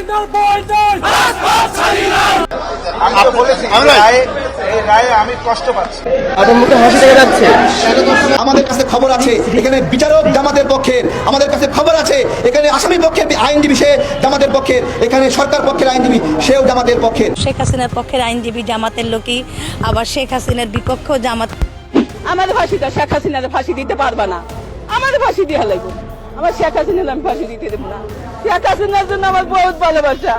হাসিনার বই নেই আমি বলেছি এই এই রায়ে আমি কষ্ট পাচ্ছি। আমাদের কাছে খবর আছে এখানে বিচারক জামাতের পক্ষের আমাদের কাছে খবর আছে এখানে আসামি পক্ষের আইনজীবী সে জামাতের পক্ষের এখানে সরকার পক্ষের আইনজীবী সেও জামাতের পক্ষের শেখ হাসিনার পক্ষের আইনজীবী জামাতের লোকই আবার শেখ হাসিনার বিপক্ষেও জামাত আমাদের ফাঁসি শেখ হাসিনার ফাঁসি দিতে পারবা না। আমাদের ফাঁসি দিয়ে লাগবে আমার শেখ হাসিনার আমি ফাঁসি দিতে দেবো না। শেখ হাসিনার জন্য আমার বহুত ভালোবাসা।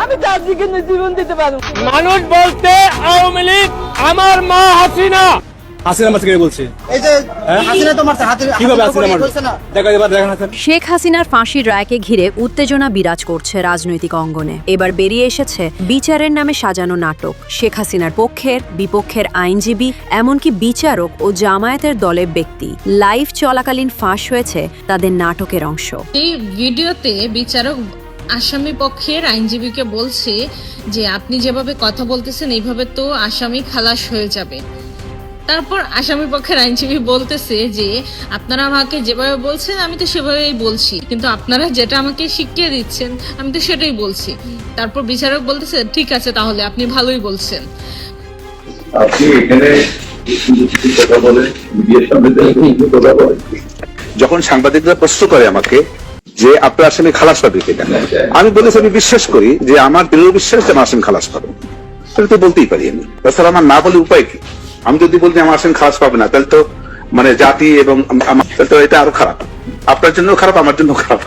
আমি তার জীবন দিতে পারব মানুষ বলতে আওয়ামী লীগ আমার মা হাসিনা। হাসিনা মারছে কে বলছে? এই যে হাসিনা তো মারছে হাতে কীভাবে হাসিনা মারবে? দেখা এবার দেখেন হাসান শেখ হাসিনার ফাঁসির রায়কে ঘিরে উত্তেজনা বিরাজ করছে রাজনৈতিক অঙ্গনে। এবার বেরিয়ে এসেছে বিচারের নামে সাজানো নাটক। শেখ হাসিনার পক্ষের বিপক্ষের আইনজীবী এমনকি বিচারক ও জামায়াতের দলের ব্যক্তি। লাইভ চলাকালীন ফাঁস হয়েছে তাদের নাটকের অংশ। এই ভিডিওতে বিচারক আসামি পক্ষের আইনজীবীকে বলছে যে আপনি যেভাবে কথা বলতেছেন এইভাবে তো আসামি খালাস হয়ে যাবে। তারপর আসামি পক্ষের আইনজীবী বলতেছে যে আপনারা আমাকে যেভাবে বলছেন আমি তো সেভাবেই বলছি। কিন্তু আপনারা যেটা আমাকে শিখিয়ে দিচ্ছেন আমি তো সেটাই বলছি। তারপর বিচারক বলতেছে ঠিক আছে তাহলে আপনি ভালোই বলছেন। আপনি এখানে কিছু কিছু কথা বলে মিডিয়ার সামনে কথা বলে যখন সাংবাদিকরা প্রশ্ন করে আমাকে যে আপনার আসামি খালাস পাবে কিনা? আমি বলেছি আমি বিশ্বাস করি যে আমার দৃঢ় বিশ্বাস যে আমার আসামি খালাস পাবে। সেটা তো বলতেই পারি আমি। তাছাড়া আমার না বলে উপায় কি? আমি যদি বলি আমার আসন খাস পাবে না, তাহলে তো মানে জাতি এবং তাহলে তো এটা আরও খারাপ। আপনার জন্য খারাপ, আমার জন্য খারাপ